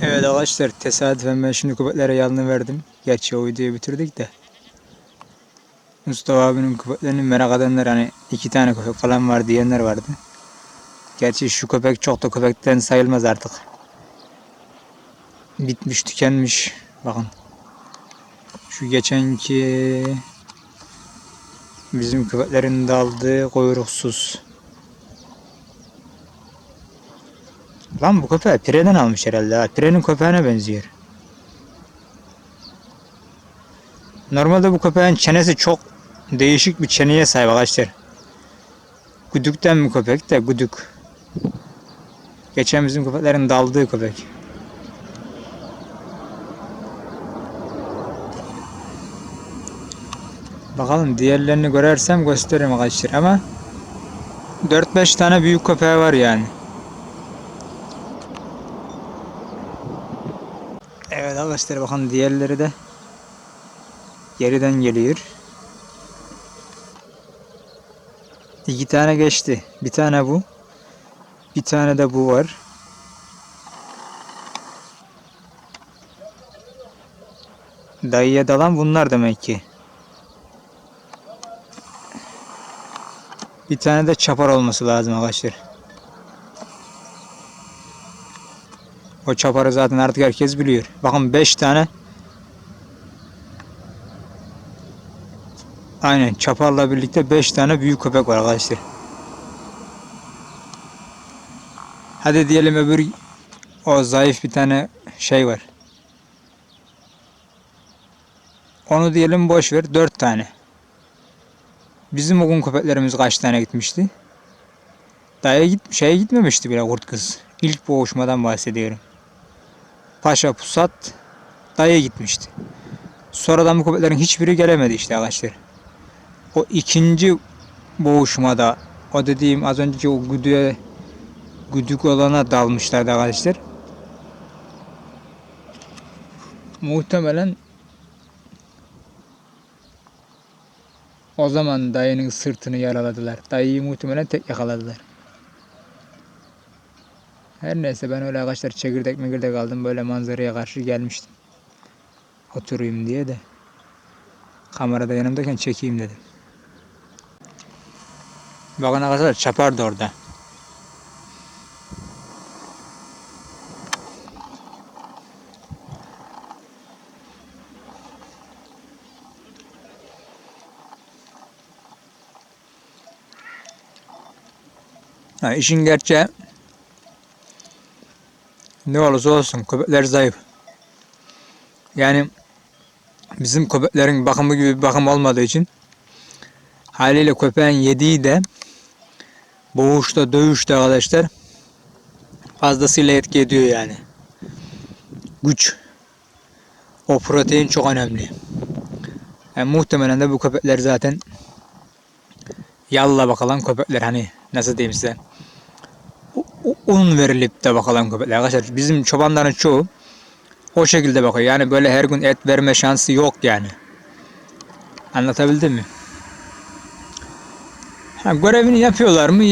Evet arkadaşlar tesadüfen ben şimdi köpeklere yalını verdim. Gerçi o videoyu bitirdik de. Mustafa abinin köpeklerini merak edenler hani iki tane köpek falan var diyenler vardı. Gerçi şu köpek çok da köpekten sayılmaz artık. Bitmiş tükenmiş. Bakın. Şu geçenki bizim köpeklerin daldığı kuyruksuz. Lan bu köpeği pireden almış herhalde ha. Pirenin köpeğine benziyor. Normalde bu köpeğin çenesi çok değişik bir çeneye sahip arkadaşlar. Güdükten bu köpek de güdük. Geçen bizim köpeklerin daldığı köpek. Bakalım diğerlerini görersem gösteririm arkadaşlar ama 4-5 tane büyük köpeği var yani. Evet arkadaşlar bakın diğerleri de geriden geliyor. İki tane geçti. Bir tane bu. Bir tane de bu var. Dayıya dalan bunlar demek ki. Bir tane de çapar olması lazım arkadaşlar. O çaparı zaten artık herkes biliyor. Bakın 5 tane Aynen çaparla birlikte 5 tane büyük köpek var arkadaşlar. Hadi diyelim öbür o zayıf bir tane şey var. Onu diyelim boş ver 4 tane. Bizim o gün köpeklerimiz kaç tane gitmişti? Daya git şeye gitmemişti bile kurt kız. İlk boğuşmadan bahsediyorum. Paşa Pusat daya gitmişti. Sonradan bu köpeklerin hiçbiri gelemedi işte arkadaşlar. O ikinci boğuşmada o dediğim az önceki o güdüğe güdük olana dalmışlardı arkadaşlar. Muhtemelen o zaman dayının sırtını yaraladılar. Dayıyı muhtemelen tek yakaladılar. Her neyse ben öyle arkadaşlar çekirdek mekirdek aldım böyle manzaraya karşı gelmiştim. Oturayım diye de. Kamerada yanımdayken çekeyim dedim. Bakın arkadaşlar çapar da orada. Ha, işin gerçeği ne olursa olsun köpekler zayıf. Yani bizim köpeklerin bakımı gibi bir bakım olmadığı için haliyle köpeğin yediği de boğuşta dövüşte arkadaşlar fazlasıyla etki ediyor yani. Güç. O protein çok önemli. Yani muhtemelen de bu köpekler zaten yalla bakalan köpekler hani nasıl diyeyim size u- u- un verilip de bakalan köpekler arkadaşlar bizim çobanların çoğu o şekilde bakıyor yani böyle her gün et verme şansı yok yani anlatabildim mi? Ha, görevini yapıyorlar mı?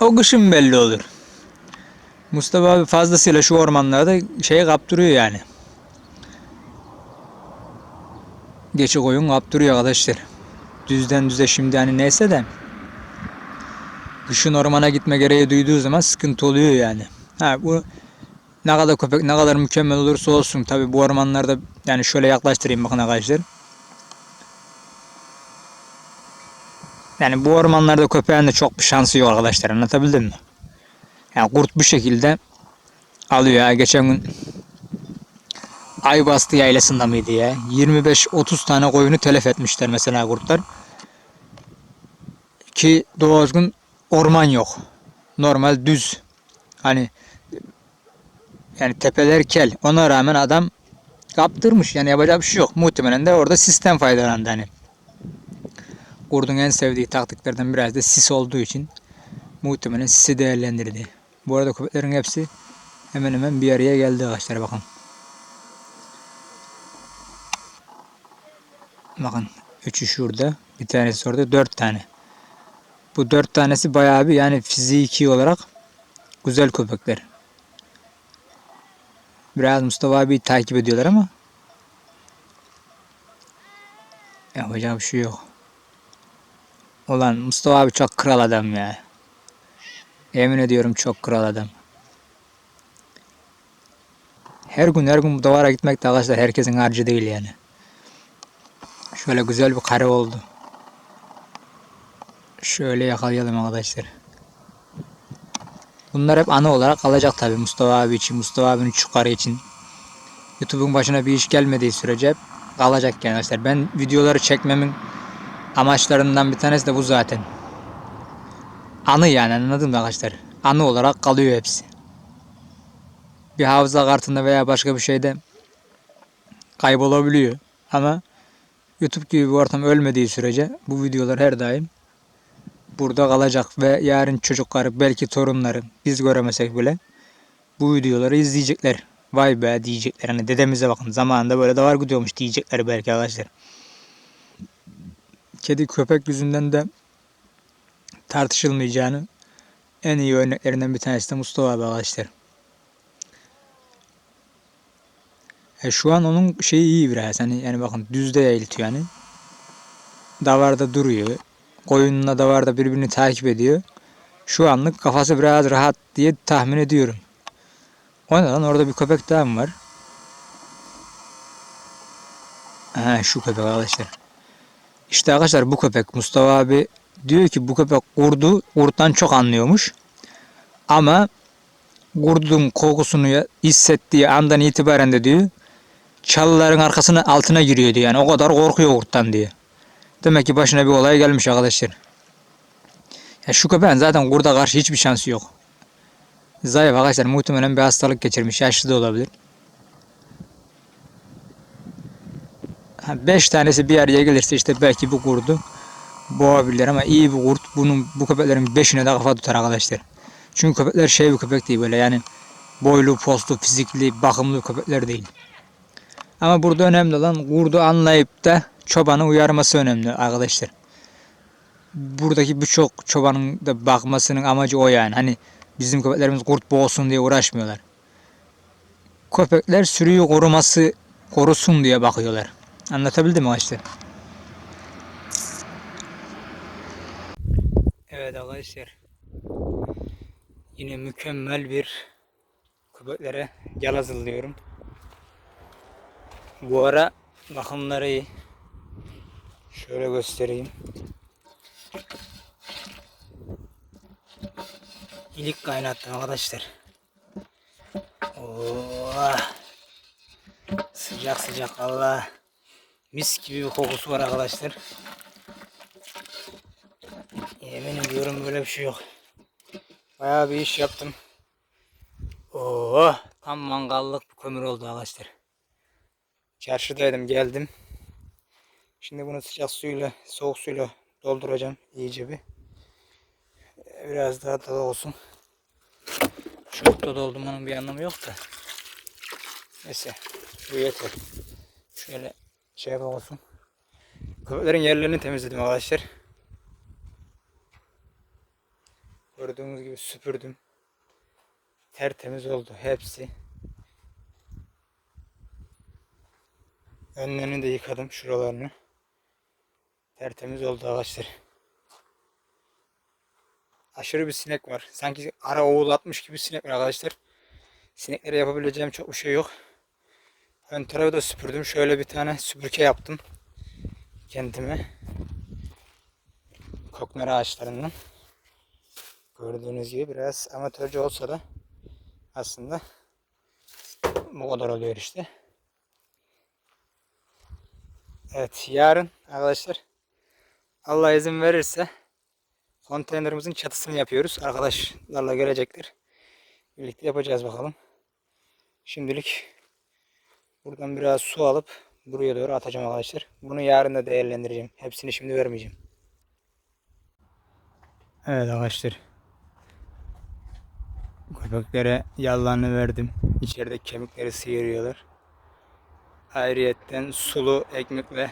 O kışın belli olur. Mustafa abi fazlasıyla şu ormanlarda şeyi kaptırıyor yani. Geçi koyun kaptırıyor arkadaşlar. Düzden düze şimdi hani neyse de kışın ormana gitme gereği duyduğu zaman sıkıntı oluyor yani. Ha bu ne kadar köpek ne kadar mükemmel olursa olsun tabi bu ormanlarda yani şöyle yaklaştırayım bakın arkadaşlar. Yani bu ormanlarda köpeğin de çok bir şansı yok arkadaşlar anlatabildim mi? Yani kurt bu şekilde alıyor ya geçen gün Aybastı yaylasında mıydı ya? 25-30 tane koyunu telef etmişler mesela kurtlar. Ki doğru düzgün orman yok. Normal düz. Hani yani tepeler kel. Ona rağmen adam kaptırmış. Yani yapacak bir şey yok. Muhtemelen de orada sistem faydalandı hani. Kurdun en sevdiği taktiklerden biraz da sis olduğu için muhtemelen sisi değerlendirdi. Bu arada köpeklerin hepsi hemen hemen bir araya geldi arkadaşlar bakın. Bakın üçü şurada bir tanesi orada dört tane. Bu dört tanesi bayağı bir yani fiziki olarak güzel köpekler. Biraz Mustafa abi takip ediyorlar ama yapacak bir şey yok. Ulan Mustafa abi çok kral adam ya. Yemin ediyorum çok kral adam. Her gün her gün bu davara gitmek de arkadaşlar herkesin harcı değil yani. Şöyle güzel bir kare oldu. Şöyle yakalayalım arkadaşlar. Bunlar hep anı olarak kalacak tabi Mustafa abi için, Mustafa abinin çıkarı için. YouTube'un başına bir iş gelmediği sürece kalacak yani arkadaşlar. Ben videoları çekmemin amaçlarından bir tanesi de bu zaten. Anı yani anladın mı arkadaşlar? Anı olarak kalıyor hepsi. Bir hafıza kartında veya başka bir şeyde kaybolabiliyor. Ama YouTube gibi bir ortam ölmediği sürece bu videolar her daim burada kalacak ve yarın çocukları belki torunları biz göremesek bile bu videoları izleyecekler. Vay be diyecekler. Hani dedemize bakın zamanında böyle de var gidiyormuş diyecekler belki arkadaşlar. Kedi köpek yüzünden de tartışılmayacağını en iyi örneklerinden bir tanesi de Mustafa abi arkadaşlar. E şu an onun şeyi iyi biraz. Hani yani bakın düzde yayıltıyor yani. Davarda duruyor. Koyunla davarda birbirini takip ediyor. Şu anlık kafası biraz rahat diye tahmin ediyorum. O ne lan orada bir köpek daha mı var? Ha şu köpek arkadaşlar. İşte arkadaşlar bu köpek Mustafa abi diyor ki bu köpek kurdu, kurttan çok anlıyormuş. Ama kurdun kokusunu hissettiği andan itibaren de diyor çalıların arkasına altına giriyor diyor. Yani o kadar korkuyor kurttan diyor. Demek ki başına bir olay gelmiş arkadaşlar. Ya şu köpeğin zaten kurda karşı hiçbir şansı yok. Zayıf arkadaşlar muhtemelen bir hastalık geçirmiş. Yaşlı da olabilir. Ha, beş tanesi bir araya gelirse işte belki bu kurdu boğabilir ama iyi bir kurt bunun bu köpeklerin beşine de kafa tutar arkadaşlar. Çünkü köpekler şey bir köpek değil böyle yani boylu, postlu, fizikli, bakımlı köpekler değil. Ama burada önemli olan kurdu anlayıp da çobanı uyarması önemli arkadaşlar. Buradaki birçok çobanın da bakmasının amacı o yani. Hani bizim köpeklerimiz kurt boğulsun diye uğraşmıyorlar. Köpekler sürüyü koruması korusun diye bakıyorlar. Anlatabildim mi arkadaşlar? Evet arkadaşlar. Yine mükemmel bir köpeklere yal hazırlıyorum. Bu ara bakımları iyi. Şöyle göstereyim. İlik kaynattım arkadaşlar. Oo. Sıcak sıcak Allah. Mis gibi bir kokusu var arkadaşlar. Yemin ediyorum böyle bir şey yok. Bayağı bir iş yaptım. Oo, tam mangallık bir kömür oldu arkadaşlar. Çarşıdaydım geldim. Şimdi bunu sıcak suyla, soğuk suyla dolduracağım iyice bir. Ee, Biraz daha dolu olsun. Çok da doldurmanın bir anlamı yok da. Neyse bu yeter. Şöyle şey olsun. Köpeklerin yerlerini temizledim arkadaşlar. Gördüğünüz gibi süpürdüm. Tertemiz oldu hepsi. Önlerini de yıkadım şuralarını. Tertemiz oldu arkadaşlar. Aşırı bir sinek var. Sanki ara oğulatmış gibi sinek var arkadaşlar. Sineklere yapabileceğim çok bir şey yok. Ön tarafı da süpürdüm. Şöyle bir tane süpürge yaptım. Kendime. Kokmera ağaçlarından. Gördüğünüz gibi biraz amatörce olsa da aslında bu kadar oluyor işte. Evet yarın arkadaşlar Allah izin verirse konteynerimizin çatısını yapıyoruz. Arkadaşlarla gelecekler. Birlikte yapacağız bakalım. Şimdilik buradan biraz su alıp buraya doğru atacağım arkadaşlar. Bunu yarın da değerlendireceğim. Hepsini şimdi vermeyeceğim. Evet arkadaşlar. Köpeklere yallarını verdim. İçeride kemikleri sıyırıyorlar. Ayrıyetten sulu ekmek ve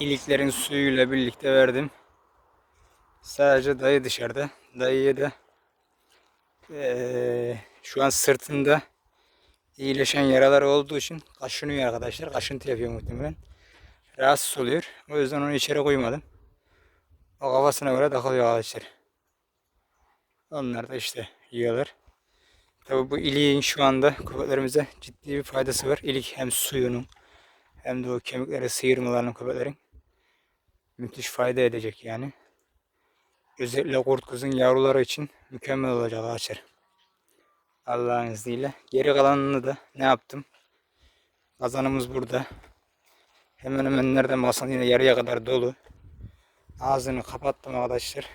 iliklerin suyuyla birlikte verdim. Sadece dayı dışarıda. Dayıya da eee, şu an sırtında iyileşen yaraları olduğu için kaşınıyor arkadaşlar. Kaşıntı yapıyor muhtemelen. Rahatsız oluyor. O yüzden onu içeri koymadım. O kafasına göre takılıyor arkadaşlar. Onlar da işte yiyorlar. Tabi bu iliğin şu anda köpeklerimize ciddi bir faydası var. İlik hem suyunun hem de o kemikleri sıyırmalarının köpeklerin müthiş fayda edecek yani. Özellikle kurt kızın yavruları için mükemmel olacak arkadaşlar. Allah'ın izniyle. Geri kalanını da ne yaptım? Kazanımız burada. Hemen hemen nereden masanın yine yarıya kadar dolu. Ağzını kapattım arkadaşlar.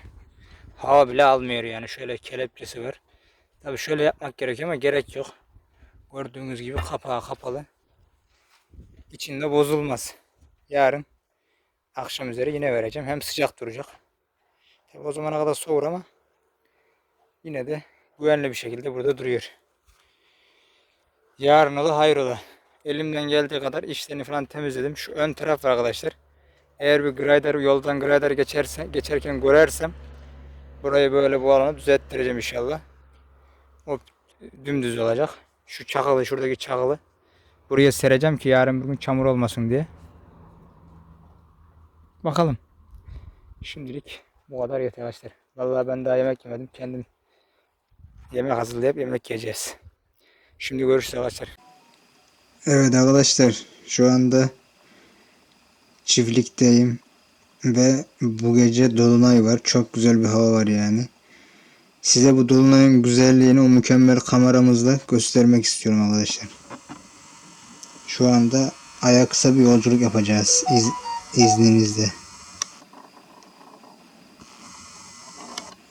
Hava bile almıyor yani. Şöyle kelepçesi var. Tabi şöyle yapmak gerekiyor ama gerek yok. Gördüğünüz gibi kapağı kapalı. İçinde bozulmaz. Yarın akşam üzeri yine vereceğim. Hem sıcak duracak. Tabi o zamana kadar soğur ama yine de güvenli bir şekilde burada duruyor. Yarın ola hayrola. Elimden geldiği kadar işlerini falan temizledim. Şu ön taraf var arkadaşlar. Eğer bir grader yoldan grader geçerse geçerken görersem burayı böyle bu alanı düzelttireceğim inşallah. O dümdüz olacak. Şu çakılı şuradaki çakılı buraya sereceğim ki yarın bir gün çamur olmasın diye. Bakalım. Şimdilik bu kadar yeter arkadaşlar. Vallahi ben daha yemek yemedim. Kendim yemek hazırlayıp yemek yiyeceğiz. Şimdi görüşürüz arkadaşlar. Evet arkadaşlar şu anda çiftlikteyim ve bu gece dolunay var. Çok güzel bir hava var yani. Size bu dolunayın güzelliğini o mükemmel kameramızla göstermek istiyorum arkadaşlar. Şu anda aya kısa bir yolculuk yapacağız iz, izninizle.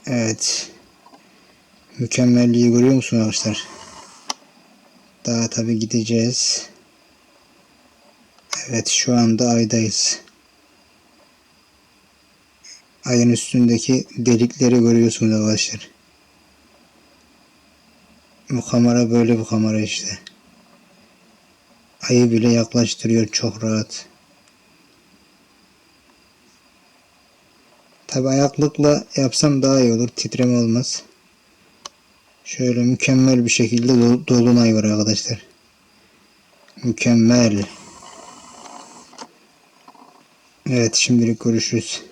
Evet. Mükemmelliği görüyor musunuz arkadaşlar? Daha tabi gideceğiz. Evet şu anda aydayız. Ayın üstündeki delikleri görüyorsunuz arkadaşlar. Bu kamera böyle bir kamera işte. Ayı bile yaklaştırıyor çok rahat. Tabi ayaklıkla yapsam daha iyi olur. Titreme olmaz. Şöyle mükemmel bir şekilde dol- dolunay var arkadaşlar. Mükemmel. Evet şimdilik görüşürüz.